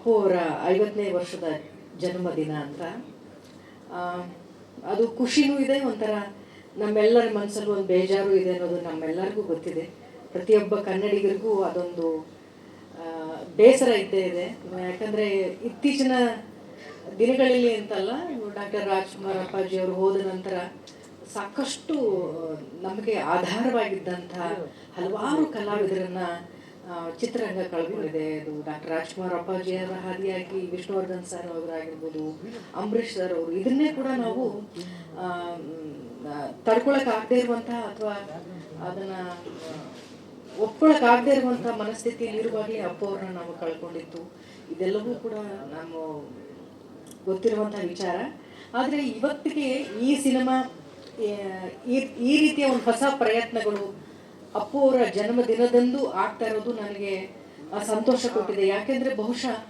ಅಪ್ಪು ಅವರ ಐವತ್ತನೇ ವರ್ಷದ ಜನ್ಮದಿನ ಅಂತ. ಅದು ಖುಷಿನೂ ಇದೆ, ಒಂಥರ ನಮ್ಮೆಲ್ಲರ ಮನಸ್ಸಲ್ಲೂ ಒಂದು ಬೇಜಾರು ಇದೆ ಅನ್ನೋದು ನಮ್ಮೆಲ್ಲರಿಗೂ ಗೊತ್ತಿದೆ. ಪ್ರತಿಯೊಬ್ಬ ಕನ್ನಡಿಗರಿಗೂ ಅದೊಂದು ಬೇಸರ ಇದ್ದೇ ಇದೆ. ಯಾಕಂದರೆ ಇತ್ತೀಚಿನ ದಿನಗಳಲ್ಲಿ ಅಂತಲ್ಲ, ಡಾಕ್ಟರ್ ರಾಜ್ಕುಮಾರ್ ಅಪ್ಪಾಜಿ ಅವರು ಹೋದ ನಂತರ ಸಾಕಷ್ಟು, ನಮಗೆ ಆಧಾರವಾಗಿದ್ದಂಥ ಹಲವಾರು ಕಲಾವಿದರನ್ನ ಚಿತ್ರರಂಗ ಕಳ್ಕೊಂಡಿದೆ ಅದು. ಡಾಕ್ಟರ್ ರಾಜ್ಕುಮಾರ್ ಅಪ್ಪಾಜಿ ಅವರ ಹಾದಿಯಾಗಿ ವಿಷ್ಣುವರ್ಧನ್ ಸರ್ ಅವರಾಗಿರ್ಬೋದು, ಅಂಬರೀಷ್ ಸರ್ ಅವರು. ಇದನ್ನೇ ಕೂಡ ನಾವು ತಡ್ಕೊಳಕ್ಕಾಗದೇ ಇರುವಂತಹ ಅಥವಾ ಅದನ್ನ ಒಪ್ಕೊಳಕ್ಕಾಗದೇ ಇರುವಂಥ ಮನಸ್ಥಿತಿಯಲ್ಲಿ ಇರುವಾಗಲೇ ಅಪ್ಪ ಅವ್ರನ್ನ ನಾವು ಕಳ್ಕೊಂಡಿತ್ತು ಇದೆಲ್ಲವೂ ಕೂಡ ನಮ್ಮ ಗೊತ್ತಿರುವಂತಹ ವಿಚಾರ. ಆದರೆ ಇವತ್ತಿಗೆ ಈ ಸಿನಿಮಾ ಈ ರೀತಿಯ ಒಂದು ಹೊಸ ಪ್ರಯತ್ನಗಳು ಅಪ್ಪು ಅವರ ಜನ್ಮದಿನದಂದು ಆಗ್ತಾ ಇರೋದು ನನಗೆ ಸಂತೋಷ ಕೊಟ್ಟಿದೆ. ಯಾಕೆಂದ್ರೆ ಬಹುಶಃ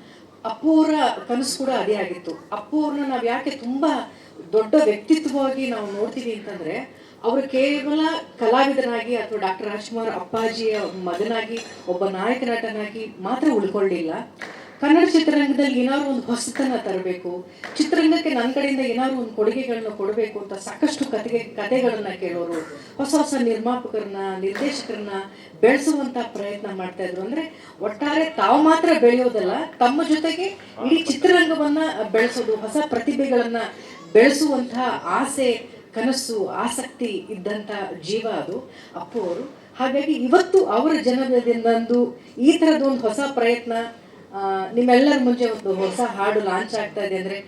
ಅಪ್ಪು ಅವರ ಕನಸು ಕೂಡ ಅದೇ ಆಗಿತ್ತು. ಅಪ್ಪು ಅವ್ರನ್ನ ನಾವು ಯಾಕೆ ತುಂಬಾ ದೊಡ್ಡ ವ್ಯಕ್ತಿತ್ವವಾಗಿ ನಾವು ನೋಡ್ತೀವಿ ಅಂತಂದ್ರೆ, ಅವರು ಕೇವಲ ಕಲಾವಿದನಾಗಿ ಅಥವಾ ಡಾಕ್ಟರ್ ರಾಜ್ಕುಮಾರ್ ಅಪ್ಪಾಜಿಯ ಮಗನಾಗಿ, ಒಬ್ಬ ನಾಯಕ ನಟನಾಗಿ ಮಾತ್ರ ಉಳ್ಕೊಳ್ಳಿಲ್ಲ. ಕನ್ನಡ ಚಿತ್ರರಂಗದಲ್ಲಿ ಏನಾದ್ರು ಒಂದು ಹೊಸತನ ತರಬೇಕು, ಚಿತ್ರರಂಗಕ್ಕೆ ನನ್ನ ಕಡೆಯಿಂದ ಏನಾದ್ರು ಒಂದು ಕೊಡುಗೆಗಳನ್ನ ಕೊಡಬೇಕು ಅಂತ ಸಾಕಷ್ಟು ಕತೆಗೆ ಕತೆಗಳನ್ನ ಕೇಳೋರು, ಹೊಸ ಹೊಸ ನಿರ್ಮಾಪಕರನ್ನ, ನಿರ್ದೇಶಕರನ್ನ ಬೆಳೆಸುವಂತ ಪ್ರಯತ್ನ ಮಾಡ್ತಾ ಇದ್ರು. ಅಂದ್ರೆ ಒಟ್ಟಾರೆ ತಾವು ಮಾತ್ರ ಬೆಳೆಯೋದಲ್ಲ, ತಮ್ಮ ಜೊತೆಗೆ ಇಡೀ ಚಿತ್ರರಂಗವನ್ನ ಬೆಳೆಸೋದು, ಹೊಸ ಪ್ರತಿಭೆಗಳನ್ನ ಬೆಳೆಸುವಂತಹ ಆಸೆ, ಕನಸು, ಆಸಕ್ತಿ ಇದ್ದಂತ ಜೀವ ಅದು. ಅಪ್ಪು ಅವರು. ಹಾಗಾಗಿ ಇವತ್ತು ಅವರ ಜನ್ಮದಿನದಂದು ಈ ಥರದ ಒಂದು ಹೊಸ ಪ್ರಯತ್ನ ನಿಮ್ಮೆಲ್ಲರ ಮುಂಚೆ ಒಂದು ಹೊಸ ಹಾಡು ಲಾಂಚ್ ಆಗ್ತಾ ಇದೆ ಅಂದ್ರೆ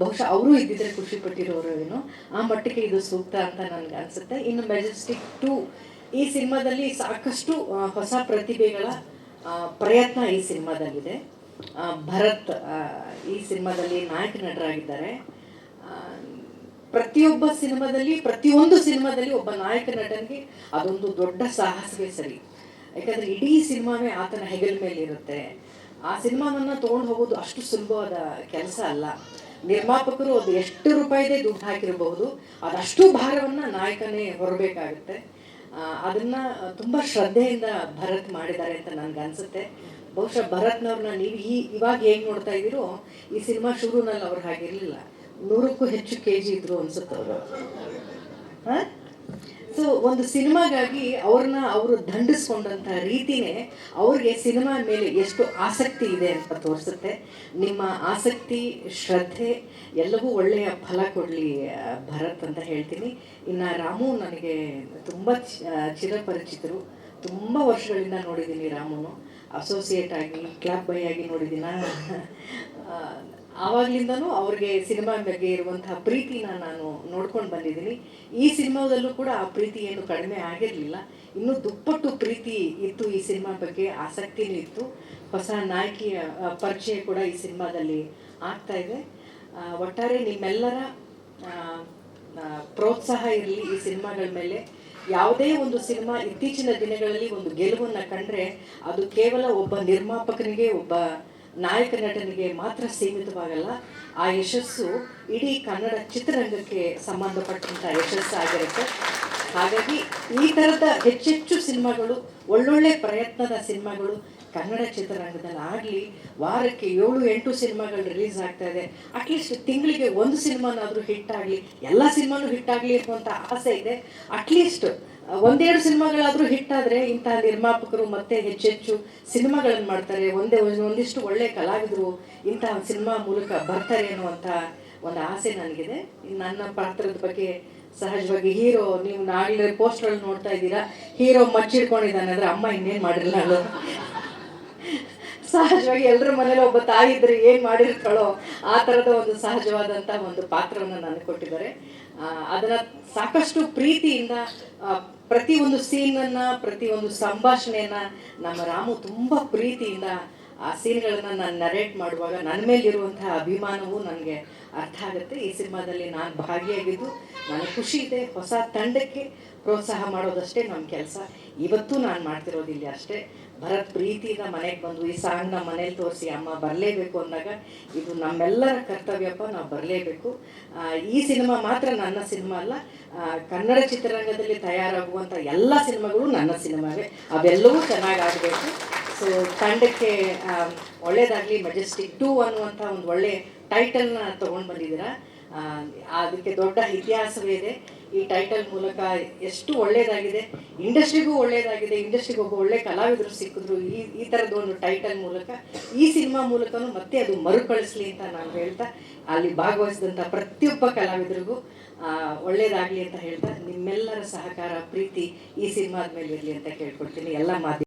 ಬಹುಶಃ ಅವರು ಇದ್ದಿದ್ರೆ ಖುಷಿ ಪಟ್ಟಿರೋರು ಏನು? ಆ ಮಟ್ಟಿಗೆ ಇದು ಸೂಕ್ತ ಅಂತ ನನಗೆ ಅನ್ಸುತ್ತೆ. ಇನ್ನು ಮೆಜೆಸ್ಟಿಕ್ ಟು ಈ ಸಿನಿಮಾದಲ್ಲಿ ಸಾಕಷ್ಟು ಹೊಸ ಪ್ರತಿಭೆಗಳ ಪ್ರಯತ್ನ ಈ ಸಿನಿಮಾದಲ್ಲಿದೆ. ಭರತ್ ಈ ಸಿನಿಮಾದಲ್ಲಿ ನಾಯಕ ನಟರಾಗಿದ್ದಾರೆ. ಪ್ರತಿಯೊಬ್ಬ ಸಿನಿಮಾದಲ್ಲಿ, ಪ್ರತಿಯೊಂದು ಸಿನಿಮಾದಲ್ಲಿ ಒಬ್ಬ ನಾಯಕ ನಟನಿಗೆ ಅದೊಂದು ದೊಡ್ಡ ಸಾಹಸವೇ ಸರಿ. ಯಾಕಂದ್ರೆ ಇಡೀ ಸಿನಿಮಾವೇ ಆತನ ಹೆಗಲ ಮೇಲೆ ಇರುತ್ತೆ ಆ ಸಿನಿಮಾವನ್ನ ತಗೊಂಡು ಹೋಗೋದು ಅಷ್ಟು ಸುಲಭವಾದ ಕೆಲಸ ಅಲ್ಲ. ನಿರ್ಮಾಪಕರು ಅದು ಎಷ್ಟು ರೂಪಾಯಿದೆ ದುಡ್ಡು ಹಾಕಿರಬಹುದು, ಅದಷ್ಟು ಭಾರವನ್ನ ನಾಯಕನೇ ಹೊರಬೇಕಾಗುತ್ತೆ. ಅದನ್ನು ತುಂಬಾ ಶ್ರದ್ಧೆಯಿಂದ ಭರತ್ ಮಾಡಿದ್ದಾರೆ ಅಂತ ನನ್ಗೆ ಅನ್ಸುತ್ತೆ. ಬಹುಶಃ ಭರತ್ನವ್ರನ್ನ ನೀವು ಈ ಇವಾಗ ಹೇಗೆ ನೋಡ್ತಾ ಇದ್ದೀರೋ, ಈ ಸಿನಿಮಾ ಶುರುನಲ್ಲಿ ಅವ್ರು ಹಾಗಿರಲಿಲ್ಲ. ನೂರಕ್ಕೂ ಹೆಚ್ಚು ಕೆ ಜಿ ಇದ್ರು ಅನ್ಸುತ್ತೆ ಅವರು. ಸೊ ಒಂದು ಸಿನಿಮಾಗಾಗಿ ಅವ್ರನ್ನ ಅವರು ದಂಡಿಸ್ಕೊಂಡಂತ ರೀತಿನೇ ಅವ್ರಿಗೆ ಸಿನಿಮಾ ಮೇಲೆ ಎಷ್ಟು ಆಸಕ್ತಿ ಇದೆ ಅಂತ ತೋರಿಸುತ್ತೆ. ನಿಮ್ಮ ಆಸಕ್ತಿ, ಶ್ರದ್ಧೆ ಎಲ್ಲವೂ ಒಳ್ಳೆಯ ಫಲ ಕೊಡಲಿ ಭರತ್ ಅಂತ ಹೇಳ್ತೀನಿ. ಇನ್ನು ರಾಮು ನನಗೆ ತುಂಬ ಚಿರಪರಿಚಿತರು. ತುಂಬ ವರ್ಷಗಳಿಂದ ನೋಡಿದ್ದೀನಿ ರಾಮುನು. ಅಸೋಸಿಯೇಟ್ ಆಗಿ, ಕ್ಲಾಬ್ ಬೈ ಆಗಿ ನೋಡಿದ್ದೀನ? ಆವಾಗ್ಲಿಂದನೂ ಅವ್ರಿಗೆ ಸಿನಿಮಾ ಬಗ್ಗೆ ಇರುವಂತಹ ಪ್ರೀತಿನ ನಾನು ನೋಡ್ಕೊಂಡು ಬಂದಿದ್ದೀನಿ. ಈ ಸಿನಿಮಾದಲ್ಲೂ ಕೂಡ ಆ ಪ್ರೀತಿ ಏನು ಕಡಿಮೆ ಆಗಿರಲಿಲ್ಲ. ಇನ್ನೂ ದುಪ್ಪಟ್ಟು ಪ್ರೀತಿ ಇತ್ತು ಈ ಸಿನಿಮಾ ಬಗ್ಗೆ, ಆಸಕ್ತಿನೂ ಇತ್ತು. ಹೊಸ ನಾಯಕಿಯ ಪರಿಚಯ ಕೂಡ ಈ ಸಿನಿಮಾದಲ್ಲಿ ಆಗ್ತಾ ಇದೆ. ಒಟ್ಟಾರೆ ನಿಮ್ಮೆಲ್ಲರ ಪ್ರೋತ್ಸಾಹ ಇರಲಿ ಈ ಸಿನಿಮಾಗಳ ಮೇಲೆ. ಯಾವುದೇ ಒಂದು ಸಿನಿಮಾ ಇತ್ತೀಚಿನ ದಿನಗಳಲ್ಲಿ ಒಂದು ಗೆಲುವನ್ನು ಕಂಡ್ರೆ ಅದು ಕೇವಲ ಒಬ್ಬ ನಿರ್ಮಾಪಕನಿಗೆ, ಒಬ್ಬ ನಾಯಕ ನಟನಿಗೆ ಮಾತ್ರ ಸೀಮಿತವಾಗಲ್ಲ, ಆ ಯಶಸ್ಸು ಇಡೀ ಕನ್ನಡ ಚಿತ್ರರಂಗಕ್ಕೆ ಸಂಬಂಧಪಟ್ಟಂತ ಯಶಸ್ಸು ಆಗಿರುತ್ತೆ. ಹಾಗಾಗಿ ಈ ಥರದ ಹೆಚ್ಚೆಚ್ಚು ಸಿನಿಮಾಗಳು, ಒಳ್ಳೊಳ್ಳೆ ಪ್ರಯತ್ನದ ಸಿನಿಮಾಗಳು ಕನ್ನಡ ಚಿತ್ರರಂಗದಲ್ಲಿ ಆಗಲಿ, ವಾರಕ್ಕೆ ಏಳು, ಎಂಟು ಸಿನಿಮಾಗಳು ರಿಲೀಸ್ ಆಗ್ತಾ ಇದೆ. ಅಟ್ಲೀಸ್ಟ್ ತಿಂಗಳಿಗೆ ಒಂದು ಸಿನಿಮಾನಾದರೂ ಹಿಟ್ ಆಗಲಿ, ಎಲ್ಲ ಸಿನಿಮಾನು ಹಿಟ್ ಆಗಲಿ ಅನ್ನುವಂಥ ಆಸೆ ಇದೆ. ಅಟ್ಲೀಸ್ಟ್ ಒಂದೆರಡು ಸಿನಿಮಾಗಳಾದರೂ ಹಿಟ್ ಆದ್ರೆ ಇಂತಹ ನಿರ್ಮಾಪಕರು ಮತ್ತೆ ಹೆಚ್ಚೆಚ್ಚು ಸಿನಿಮಾಗಳನ್ನು ಮಾಡ್ತಾರೆ. ಒಂದೇ ಒಂದ್- ಒಂದಿಷ್ಟು ಒಳ್ಳೆ ಕಲಾವಿದರು ಇಂತಹ ಸಿನಿಮಾ ಮೂಲಕ ಬರ್ತಾರೆ ಅನ್ನುವಂತ ಒಂದು ಆಸೆ ನನಗಿದೆ. ನನ್ನ ಪಾತ್ರದ ಬಗ್ಗೆ ಸಹಜವಾಗಿ ಹೀರೋ, ನೀವು ನಾಳೆ ಪೋಸ್ಟರ್ ನೋಡ್ತಾ ಇದ್ದೀರಾ? ಹೀರೋ ಮಚ್ಚಿಡ್ಕೊಂಡಿದ್ದಾನೆ ಅಂದ್ರೆ ಅಮ್ಮ ಇನ್ನೇನು ಮಾಡಿರಲ್ಲ ಅಲ್ಲ? ಸಹಜವಾಗಿ ಎಲ್ಲರ ಮನೇಲಿ ಒಬ್ಬ ತಾಯಿ ಇದ್ರೆ ಏನ್ ಮಾಡಿರ್ತಾಳೋ ಆ ತರದ ಒಂದು ಸಹಜವಾದಂಥ ಒಂದು ಪಾತ್ರವನ್ನು ನನಗೆ ಕೊಟ್ಟಿದ್ದಾರೆ. ಅದನ್ನ ಸಾಕಷ್ಟು ಪ್ರೀತಿಯಿಂದ ಆ, ಪ್ರತಿಯೊಂದು ಪ್ರತಿ ಒಂದು ಸಂಭಾಷಣೆಯನ್ನ ನಮ್ಮ ರಾಮು ತುಂಬಾ ಪ್ರೀತಿಯಿಂದ ಆ ಸೀನ್ಗಳನ್ನ ನಾನು ನರೇಟ್ ಮಾಡುವಾಗ ನನ್ನ ಮೇಲೆ ಮೇಲಿರುವಂತಹ ಅಭಿಮಾನವು ನನಗೆ ಅರ್ಥ ಆಗುತ್ತೆ. ಈ ಸಿನಿಮಾದಲ್ಲಿ ನಾನು ಭಾಗಿಯಾಗಿದ್ದು ನನಗೆ ಖುಷಿ ಇದೆ. ಹೊಸ ತಂಡಕ್ಕೆ ಪ್ರೋತ್ಸಾಹ ಮಾಡೋದಷ್ಟೇ ನಮ್ಮ ಕೆಲಸ. ಇವತ್ತು ನಾನು ಮಾಡ್ತಿರೋದಿಲ್ಲ ಅಷ್ಟೇ. ಭರತ್ ಪ್ರೀತಿಯಿಂದ ಮನೆಗೆ ಬಂದು ಈ ಸಾಂಗ್ನ ಮನೇಲಿ ತೋರಿಸಿ ಅಮ್ಮ ಬರಲೇಬೇಕು ಅಂದಾಗ ಇದು ನಮ್ಮೆಲ್ಲರ ಕರ್ತವ್ಯಪ್ಪ, ನಾವು ಬರಲೇಬೇಕು. ಈ ಸಿನಿಮಾ ಮಾತ್ರ ನನ್ನ ಸಿನಿಮಾ ಅಲ್ಲ ಕನ್ನಡ ಚಿತ್ರರಂಗದಲ್ಲಿ ತಯಾರಾಗುವಂಥ ಎಲ್ಲ ಸಿನಿಮಾಗಳು ನನ್ನ ಸಿನಿಮಾವೇ. ಅವೆಲ್ಲವೂ ಚೆನ್ನಾಗಾಗಬೇಕು ಸೊ ತಂಡಕ್ಕೆ ಒಳ್ಳೇದಾಗ್ಲಿ ಮೆಜೆಸ್ಟಿಕ್ ಟೂ ಅನ್ನುವಂಥ ಒಂದು ಒಳ್ಳೆ ಟೈಟಲ್ನ ತೊಗೊಂಡು ಬಂದಿದ್ದೀರಾ. ಅದಕ್ಕೆ ದೊಡ್ಡ ಇತಿಹಾಸವೇ ಇದೆ. ಈ ಟೈಟಲ್ ಮೂಲಕ ಎಷ್ಟು ಒಳ್ಳೇದಾಗಿದೆ, ಇಂಡಸ್ಟ್ರಿಗೂ ಒಳ್ಳೇದಾಗಿದೆ, ಇಂಡಸ್ಟ್ರಿಗೆ ಒಬ್ಬ ಒಳ್ಳೆ ಕಲಾವಿದರು ಸಿಕ್ಕಿದ್ರು. ಈ ಈ ಥರದ ಒಂದು ಟೈಟಲ್ ಮೂಲಕ, ಈ ಸಿನಿಮಾ ಮೂಲಕನೂ ಮತ್ತೆ ಅದು ಮರುಕಳಿಸ್ಲಿ ಅಂತ ನಾನು ಹೇಳ್ತಾ, ಅಲ್ಲಿ ಭಾಗವಹಿಸಿದಂಥ ಪ್ರತಿಯೊಬ್ಬ ಕಲಾವಿದರಿಗೂ ಒಳ್ಳೇದಾಗಲಿ ಅಂತ ಹೇಳ್ತಾ, ನಿಮ್ಮೆಲ್ಲರ ಸಹಕಾರ, ಪ್ರೀತಿ ಈ ಸಿನಿಮಾದ ಮೇಲೆ ಇರಲಿ ಅಂತ ಕೇಳ್ಕೊಳ್ತೀನಿ. ಎಲ್ಲ ಮಾಧ್ಯಮ